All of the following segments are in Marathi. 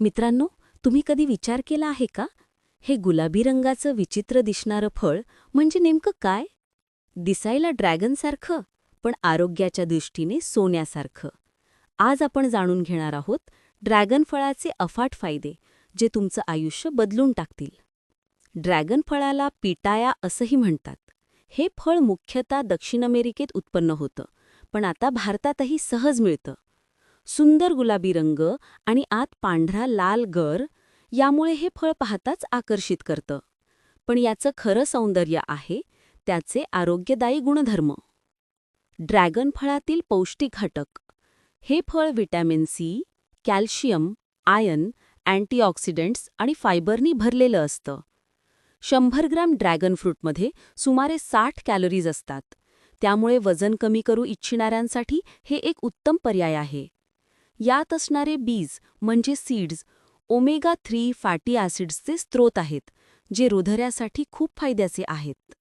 मित्रांनो तुम्ही कधी विचार केला आहे का? हे गुलाबी रंगाचं विचित्र दिसणारं फळ म्हणजे नेमकं काय? दिसायला ड्रॅगनसारखं पण आरोग्याच्या दृष्टीने सोन्यासारखं. आज आपण जाणून घेणार आहोत ड्रॅगन फळाचे अफाट फायदे जे तुमचं आयुष्य बदलून टाकतील. ड्रॅगन फळाला पिटाया असंही म्हणतात. हे फळ मुख्यतः दक्षिण अमेरिकेत उत्पन्न होतं पण आता भारतातही सहज मिळतं. सुंदर गुलाबी रंग आणि आत पांढरा लाल गर यामुळे हे फळ पाहताच आकर्षित करतं. पण याचं खरं सौंदर्य आहे त्याचे आरोग्यदायी गुणधर्म. ड्रॅगन फळातील पौष्टिक घटक. हे फळ vitamin C calcium iron antioxidants आणि फायबरनी भरलेलं असतं. शंभर ग्रॅम ड्रॅगन फ्रूटमध्ये सुमारे साठ कॅलरीज असतात. त्यामुळे वजन कमी करू इच्छिणाऱ्यांसाठी हे एक उत्तम पर्याय आहे. यात असणारे बीज म्हणजे सीड्स ओमेगा थ्री फॅटी ॲसिड्सचे स्रोत आहेत जे हृदयासाठी खूप फायद्याचे आहेत.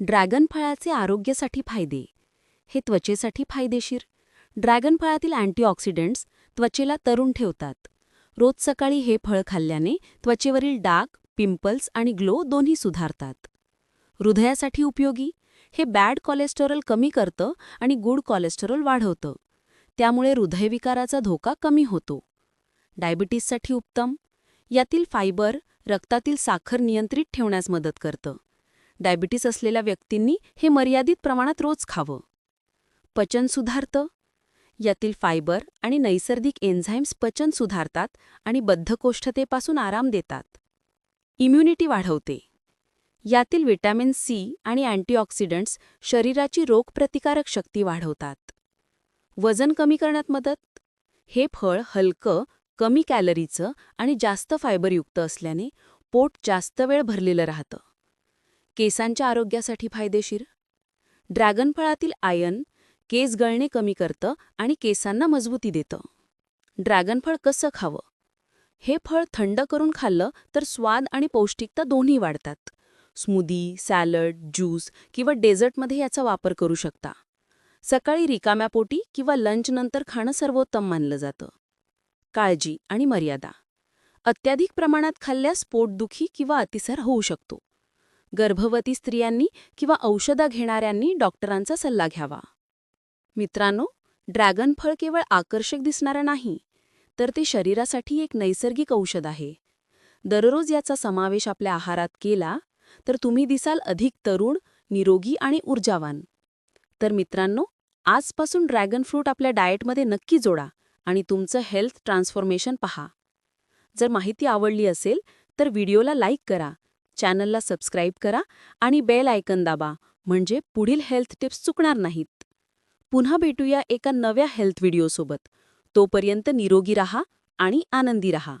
ड्रॅगन फळाचे आरोग्यासाठी फायदे. हे त्वचेसाठी फायदेशीर. ड्रॅगन फळातील अँटीऑक्सिडंट्स त्वचेला तरुण ठेवतात. रोज सकाळी हे फळ खाल्ल्याने त्वचेवरील डाग पिंपल्स आणि ग्लो दोन्ही सुधारतात. हृदयासाठी उपयोगी. हे बॅड कोलेस्टेरॉल कमी करतं आणि गुड कोलेस्टेरॉल वाढवतं. त्यामुळे हृदयविकाराचा धोका कमी होतो. डायबिटीससाठी उत्तम. यातील फायबर रक्तातील साखर नियंत्रित ठेवण्यास मदत करतं. डायबिटीस असलेल्या व्यक्तींनी हे मर्यादित प्रमाणात रोज खावं. पचन सुधारतं. यातील फायबर आणि नैसर्गिक एन्झाईम्स पचन सुधारतात आणि बद्धकोष्ठतेपासून आराम देतात. इम्युनिटी वाढवते. यातील विटॅमिन सी आणि अँटीऑक्सिडंट्स शरीराची रोगप्रतिकारक शक्ती वाढवतात. वजन कमी करण्यात मदत? हे फळ हलकं कमी कॅलरीचं आणि जास्त फायबरयुक्त असल्याने पोट जास्त वेळ भरलेलं राहतं. केसांच्या आरोग्यासाठी फायदेशीर? ड्रॅगन फळातील आयन केस गळणे कमी करतं आणि केसांना मजबूती देतं. ड्रॅगन फळ कसं खावं? हे फळ थंड करून खाल्लं तर स्वाद आणि पौष्टिकता दोन्ही वाढतात. स्मूदी सॅलड ज्यूस किंवा डेझर्टमध्ये याचा वापर करू शकता. सकाळी रिकाम्या पोटी किंवा लंचनंतर खाणं सर्वोत्तम मानलं जातं. काळजी आणि मर्यादा. अत्याधिक प्रमाणात खाल्ल्यास पोटदुखी किंवा अतिसार होऊ शकतो. गर्भवती स्त्रियांनी किंवा औषधं घेणाऱ्यांनी डॉक्टरांचा सल्ला घ्यावा. मित्रांनो ड्रॅगन फळ केवळ आकर्षक दिसणारं नाही तर ते शरीरासाठी एक नैसर्गिक औषध आहे. दररोज याचा समावेश आपल्या आहारात केला तर तुम्ही दिसाल अधिक तरुण निरोगी आणि ऊर्जावान. तर मित्रांनो आजपासून ड्रॅगन फ्रूट आपल्या डाएटमध्ये नक्की जोडा आणि तुमचं हेल्थ ट्रान्सफॉर्मेशन पहा. जर माहिती आवडली असेल तर व्हिडिओला लाईक करा चॅनलला सबस्क्राईब करा आणि बेल आयकन दाबा म्हणजे पुढील हेल्थ टिप्स चुकणार नाहीत. पुन्हा भेटूया एका नव्या हेल्थ व्हिडिओसोबत. तोपर्यंत निरोगी रहा आणि आनंदी रहा.